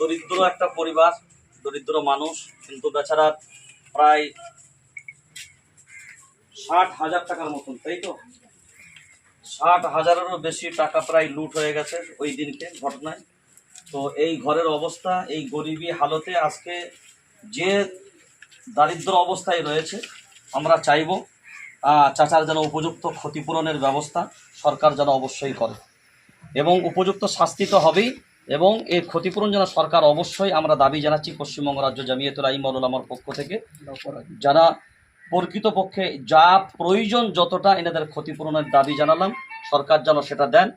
দরিদ্র একটা পরিবার, দরিদ্র মানুষ, কিন্তু বেচারা প্রায় ষাট হাজার টাকার মতন, তাই তো? ষাট হাজারেরও বেশি টাকা প্রায় লুট হয়ে গেছে ওই দিনকে ঘটনায়। তো এই ঘরের অবস্থা, এই গরিবী হালতে আজকে যে দারিদ্র অবস্থায় রয়েছে, আমরা চাইব চাচার যেন উপযুক্ত ক্ষতিপূরণের ব্যবস্থা সরকার যেন অবশ্যই করে। এবং উপযুক্ত শাস্তি তো হবেই এবং এই ক্ষতিপূরণ যেন সরকার অবশ্যই আমরা দাবি জানাচ্ছি পশ্চিমবঙ্গ রাজ্য জামিয়াতুল আইমুল আমার পক্ষ থেকে। যারা প্রকৃতপক্ষে যা প্রয়োজন যতটা এনাদের ক্ষতিপূরণের দাবি জানালাম, সরকার যেন সেটা দেন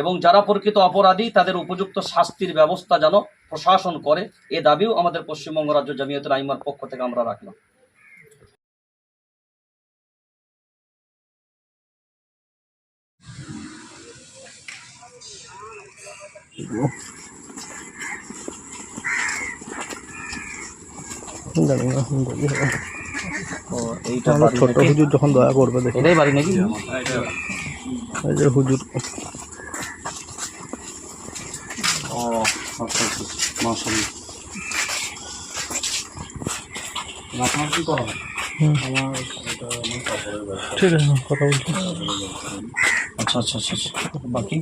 এবং যারা প্রকৃত অপরাধী, তাদের উপযুক্ত শাস্তির ব্যবস্থা যেন প্রশাসন করে, এ দাবিও আমাদের পশ্চিমবঙ্গ রাজ্য জামিয়াতুল আইমার পক্ষ থেকে আমরা রাখলাম। জানি না এইটা ছোট হুজুর যখন দয়া করবে দেখি এটাই বাড়ি নাকি? এই যে হুজুর। ও আচ্ছা আচ্ছা। মাশাআল্লাহ। আপনার কি করা? ঠিক আছে কথা বলছি। আচ্ছা আচ্ছা আচ্ছা আচ্ছা। বাকি?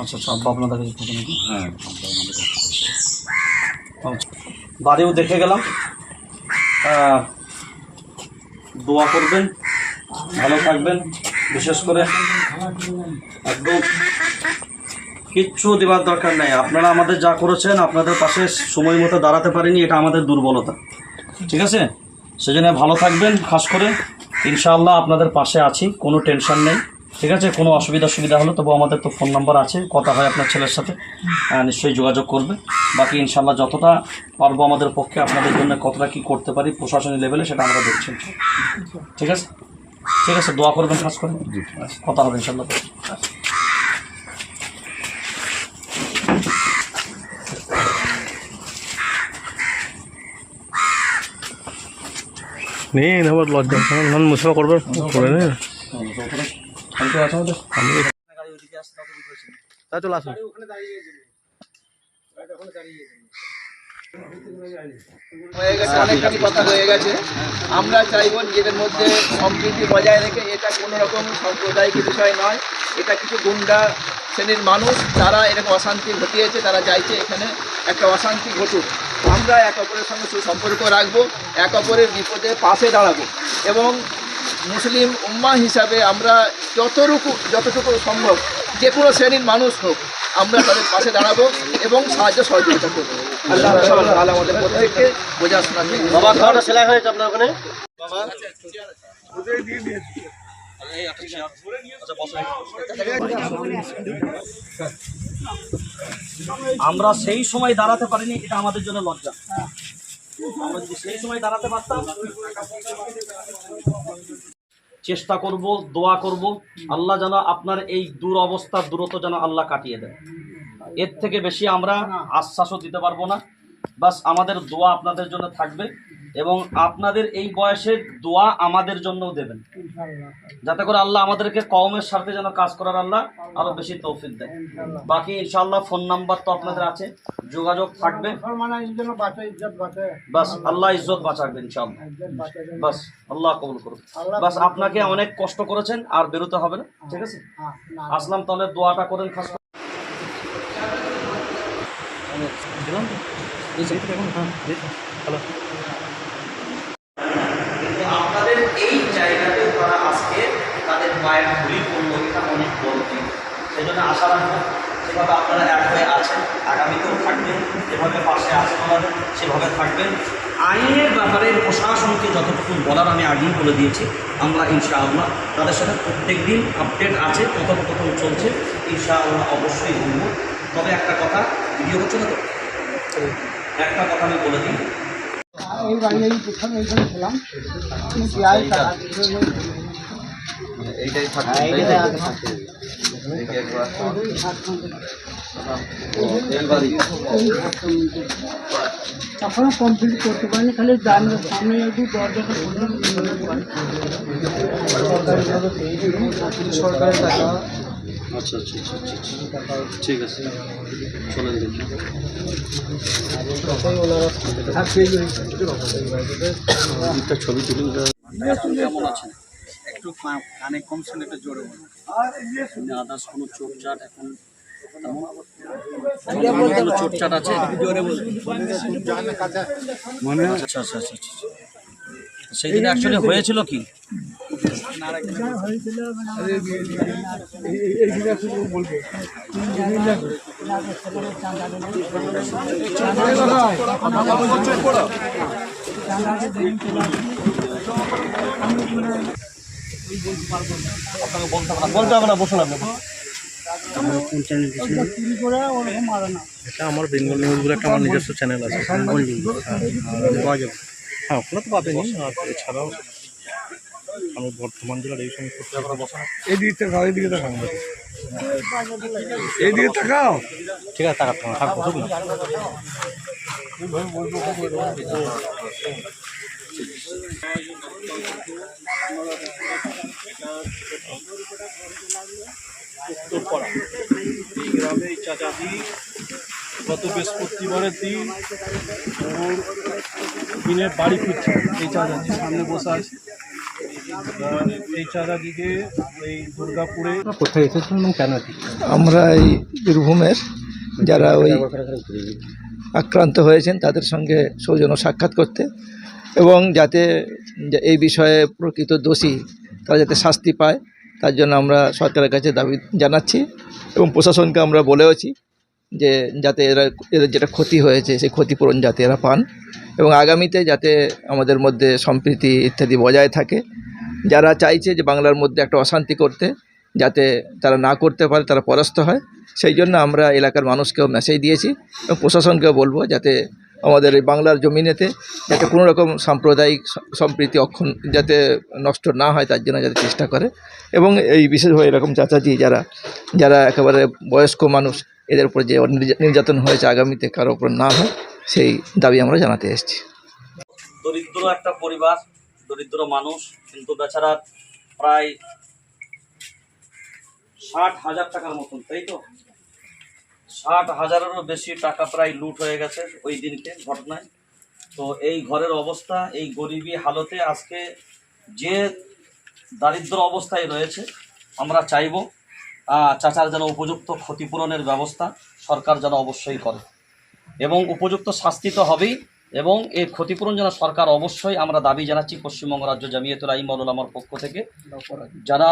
আচ্ছা আচ্ছা আপনাদের কাছে থাকে নাকি? আচ্ছা। বাড়িও দেখে গেলাম। দোয়া করবেন ভালো থাকবেন বিশেষ করে একদম কিচ্ছু দেওয়ার দরকার নেই। আপনারা আমাদের যা করেছেন আপনাদের পাশে সময় মতো দাঁড়াতে পারিনি এটা আমাদের দুর্বলতা। ঠিক আছে? সেজন্য ভালো থাকবেন খাস করে। ইনশাআল্লাহ আপনাদের পাশে আছি কোনো টেনশন নেই। ঠিক আছে? কোনো অসুবিধা সুবিধা হলো তবু আমাদের তো ফোন নাম্বার আছে কথা হয় আপনার ছেলের সাথে নিশ্চয়ই যোগাযোগ করবে। বাকি ইনশাল্লাহ যতটা পারব আমাদের পক্ষে আপনাদের জন্য কতটা কি করতে পারি প্রশাসনিক লেভেলে সেটা আমরা দেখছি। ঠিক আছে? ঠিক আছে দোয়া করবেন কাজ করবেন কথা হবে ইনশাআল্লাহ। আবার লজ্জা নন করে হয়ে গেছে কথা গেছে আমরা চাইব নিজেদের মধ্যে সম্প্রীতি বজায় রেখে এটা কোনো রকম সাম্প্রদায়িক বিষয় নয়। এটা কিছু গুন্ডা শ্রেণির মানুষ, যারা এরকম অশান্তি ঘটিয়েছে, তারা চাইছে এখানে একটা অশান্তি ঘটুক। আমরা এক অপরের সঙ্গে সুসম্পর্ক রাখব এক অপরের বিপদে পাশে দাঁড়াবো এবং মুসলিম উম্মা হিসাবে আমরা যতটুকু যতটুকু সম্ভব যে কোনো শ্রেণির মানুষ হোক আমরা তাদের পাশে দাঁড়াবো এবং সাহায্য সহযোগিতা করব। আল্লাহ তাআলা আমাদের প্রত্যেককে বোঝাশোনা। বাবা খাওয়াটা সেলাই হয়েছে আপনার ওখানে? আমরা সেই সময় দাঁড়াতে পারিনি, এটা আমাদের জন্য লজ্জা। সেই সময় দাঁড়াতে পারতাম, চেষ্টা করব, দোয়া করব, আল্লাহ যেন আপনার এই দূর অবস্থার দূরত্ব যেন আল্লাহ কাটিয়ে দেয় এর থেকে বেশি আমরা আশ্বাসও দিতে পারব না। বাস আমাদের দোয়া আপনাদের জন্য থাকবে। এবং আপনাদের এই বয়সের দোয়া আমাদের জন্যও দেবেন। যাতে করে আল্লাহ আমাদেরকে কওমের সাথে যেন কাজ করার আল্লাহ আরও বেশি তৌফিক দেয়। বাকি ইনশাল্লাহ ফোন নাম্বার তো আপনাদের আছে যোগাযোগ থাকবে। বাস আল্লাহ ইজ্জত বাঁচাবে ইনশাআল্লাহ। বাস আল্লাহ কবুল করুন বাস আপনাকে অনেক কষ্ট করেছেন আর বেরোতে হবে না ঠিক আছে? আসলাম তাহলে দোয়াটা করেন খাস দেখুন, হ্যাঁ, দিয়েছি। ভালো। কিন্তু আপনাদের এই জায়গাতে তারা আজকে তাদের মায়ের ভুলি করল এটা অনেক বড় দিন সেই জন্য আশা রাখব যেভাবে আপনারা এক হয়ে আছেন আগামীতেও থাকবেন যেভাবে পাশে আছেন আমাদের সেভাবে থাকবেন। আইনের ব্যাপারে প্রশাসনকে যতটুকু বলার আমি আগেই বলে দিয়েছি আমরা ইনশাআল্লাহ তাদের সাথে প্রত্যেক দিন আপডেট আছে কথোপকথন চলছে। ইনশাআল্লাহ অবশ্যই বলব। তবে একটা কথা ভিডিও হচ্ছে না তো? একটা কথা আমি বলে দিই। এই বাড়ি এই প্রথম এইখানে ছিলাম। এইটাই এখনও কমপ্লিট করতে পারিনি খালি জানলার সামনে একটু দরজাটা খুললাম সরকারের টাকা আচ্ছা আচ্ছা আচ্ছা আচ্ছা, আচ্ছা। ঠিক আছে। চলেন দেখি একটা ছবি তুলুন। কেমন আছেন একটু কানে কম শুনে একটু জোরে বলুন আদার্স কোনো চোটচাট এখন চোটচাট আছে জোরে বলুন মানে আচ্ছা আচ্ছা আচ্ছা আচ্ছা সেই দিন অ্যাকচুয়ালি হয়েছিল কি বলতে হবে না বসুন আপনি এটা আমার বেঙ্গল নিউজ বলে একটা আমার নিজস্ব চ্যানেল আছে। বেঙ্গল নিউজ হ্যাঁ ওখানে তো পাবেনি আর এছাড়াও আমি বর্ধমান জেলার এই সমস্ত এইদিকে তাকাও এইদিকে তাকাও। এইদিকে তাকাও। ঠিক আছে টাকা থাকা থাক বসুন না উত্তরপাড়া এই গ্রামে এই গত বৃহস্পতিবারের দিন ওর দিনের বাড়ি ফিরছে এই চাচাজি সামনে বসে আছে। এই চাচাজিকে এই দুর্গাপুরে কোথায় এসেছিলেন এবং কেন আমরা এই বীরভূমের যারা ওই আক্রান্ত হয়েছেন তাদের সঙ্গে সৌজন্য সাক্ষাৎ করতে এবং যাতে এই বিষয়ে প্রকৃত দোষী তারা যাতে শাস্তি পায় তার জন্য আমরা সরকারের কাছে দাবি জানাচ্ছি এবং প্রশাসনকে আমরা বলেওছি যে যাতে এরা, এদের যেটা ক্ষতি হয়েছে, সেই ক্ষতিপূরণ যাতে এরা পান এবং আগামীতে যাতে আমাদের মধ্যে সম্প্রীতি ইত্যাদি বজায় থাকে। যারা চাইছে যে বাংলার মধ্যে একটা অশান্তি করতে, যাতে তারা না করতে পারে, তারা পরাস্ত হয়, সেই জন্য আমরা এলাকার মানুষকেও মেসেজ দিয়েছি এবং প্রশাসনকেও বলব যাতে আমাদের এই বাংলার জমিনেতে যাতে কোনো রকম সাম্প্রদায়িক সম্প্রীতি অক্ষণ যাতে নষ্ট না হয়, তার জন্য যাতে চেষ্টা করে। এবং এই বিশেষভাবে এরকম চাচাজি যারা যারা একেবারে বয়স্ক মানুষ, এদের উপর যে নির্যা- নির্যাতন হয়েছে আগামীতে কারও উপর না হয়, সেই দাবি আমরা জানাতে এসেছি। দরিদ্র একটা পরিবার, দরিদ্র মানুষ, কিন্তু বেচারা প্রায় ষাট হাজার টাকার মতন, তাই তো? ষাট হাজারেরও বেশি টাকা প্রায় লুট হয়ে গেছে ওই দিনকে ঘটনায়। তো এই ঘরের অবস্থা, এই গরিবী হালতে আজকে যে দারিদ্র অবস্থায় রয়েছে, আমরা চাইব চাচার যেন উপযুক্ত ক্ষতিপূরণের ব্যবস্থা সরকার যেন অবশ্যই করে। এবং উপযুক্ত শাস্তি তো হবেই, এবং এই ক্ষতিপূরণ যেন সরকার অবশ্যই আমরা দাবি জানাচ্ছি পশ্চিমবঙ্গ রাজ্য জামিয়াতুল আইমানুল আমার পক্ষ থেকে। যারা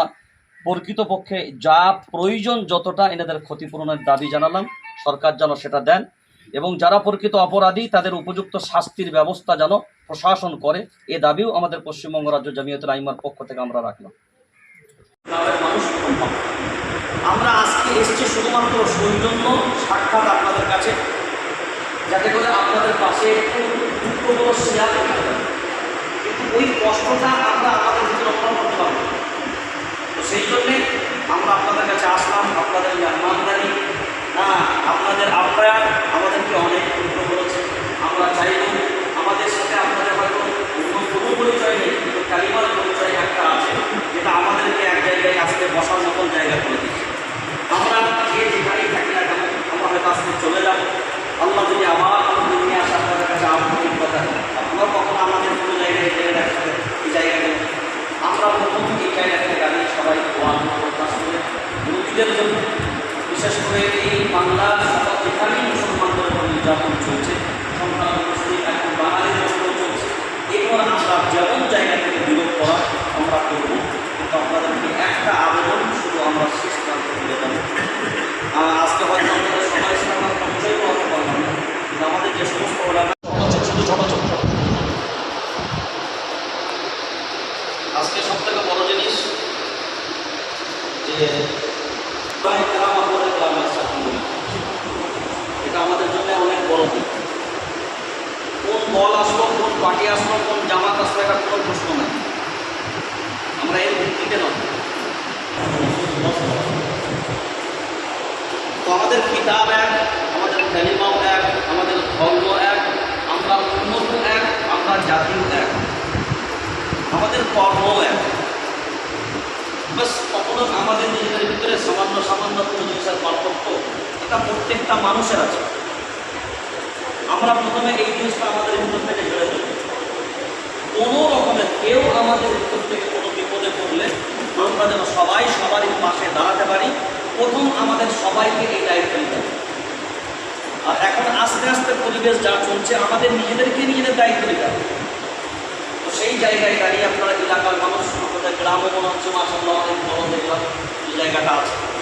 প্রকৃতপক্ষে যা প্রয়োজন যতটা এনাদের ক্ষতিপূরণের দাবি জানালাম, সরকার যেন সেটা দেন এবং যারা প্রকৃত অপরাধী, তাদের উপযুক্ত শাস্তির ব্যবস্থা যেন প্রশাসন করে, এ দাবিও আমাদের পশ্চিমবঙ্গ রাজ্য জামিয়াতুল আইমার পক্ষ থেকে আমরা রাখলাম। আমরা আজকে এসেছি শুধুমাত্র সৌজন্য সাক্ষাৎ আপনাদের কাছে, যাতে করে আপনাদের পাশে একটু দুঃখগুলো শেয়ার করতে পারি। কিন্তু ওই কষ্টটা আমরা আমাদের ভিতরে করতে পারব সেই জন্যে আমরা আপনাদের কাছে আসলাম, আপনাদের মেহমানদারি আপনাদের আপ্যায়ন আমাদেরকে অনেক দুঃখ করেছে। আমরা চাইব আমাদের সাথে আপনাদের হয়তো কোনো পরিচয় নেই, কিন্তু কালিমার পরিচয় একটা আছে, যেটা আমাদেরকে এক জায়গায় আজকে বসার মতন জায়গা করে দিচ্ছে আমরা যে যেখানেই থাকি না কেন, আমরা হয়তো আজকে চলে যাব। আল্লাহ যদি আমার আমাদের নিয়ে আসে আপনাদের কাছে আন্তরিক কথা আপনারা কখনো আমাদের কোনো জায়গায় গেলে একসাথে এই জায়গায় আমরা প্রথম এই জায়গা থেকে দাঁড়িয়ে সবাই দোয়ান প্রকাশ করে মুক্তিদের জন্য বিশেষ করে এই বাংলার সকল যেখানেই মুসলমানদের উপর নির্যাতন চলছে সংখ্যালঘু মুসলিম এখন বাঙালিদের উপর চলছে এরপর আমরা যেমন জায়গা থেকে বিরোধ করা আমরা করব কিন্তু আপনাদেরকে একটা আবেদন শুধু আমরা প্রান্তে তুলে দেবো আজকে হয়তো আমাদের সবাই আমরা পরিচয় করতে পারলাম আমাদের যে সমস্ত শুধু ছোট ছোট আজকে সব থেকে বড় জিনিস যে প্রায় কেরামা করে কেরামা স্থাপন করি। এটা আমাদের জন্য অনেক বড় দিক কোন দল আসলো কোন পার্টি আসলো কোন জামাত আসলো এটা কোনো প্রশ্ন নাই আমরা এর ভিত্তিতে নয় তো আমাদের কিতাব এক আমাদের ক্যালিমাও এক আমাদের ধর্ম এক আমরা উন্নত এক আমাদের বাস আমাদের নিজেদের ভিতরে সামান্য সামান্য কোনো জিনিসের পার্থক্য, এটা প্রত্যেকটা মানুষের আছে। আমরা প্রথমে এই জিনিসটা আমাদের ভিতর থেকে ঝেড়ে দেবো কোনো রকমের কেউ আমাদের ভিতর থেকে কোনো বিপদে পড়লে আমরা যেন সবাই সবারই পাশে দাঁড়াতে পারি, প্রথম আমাদের সবাইকে এই দায়িত্ব নিতে হবে। আর এখন আস্তে আস্তে পরিবেশ যা চলছে, আমাদের নিজেদেরকে নিজেদের দায়িত্ব নিতে হবে। সেই জায়গায় দাঁড়িয়ে আপনারা এলাকার মানুষ, আমাদের গ্রাম এবং অঞ্চল আসলে অনেক বড় দেখলাম জায়গাটা আছে।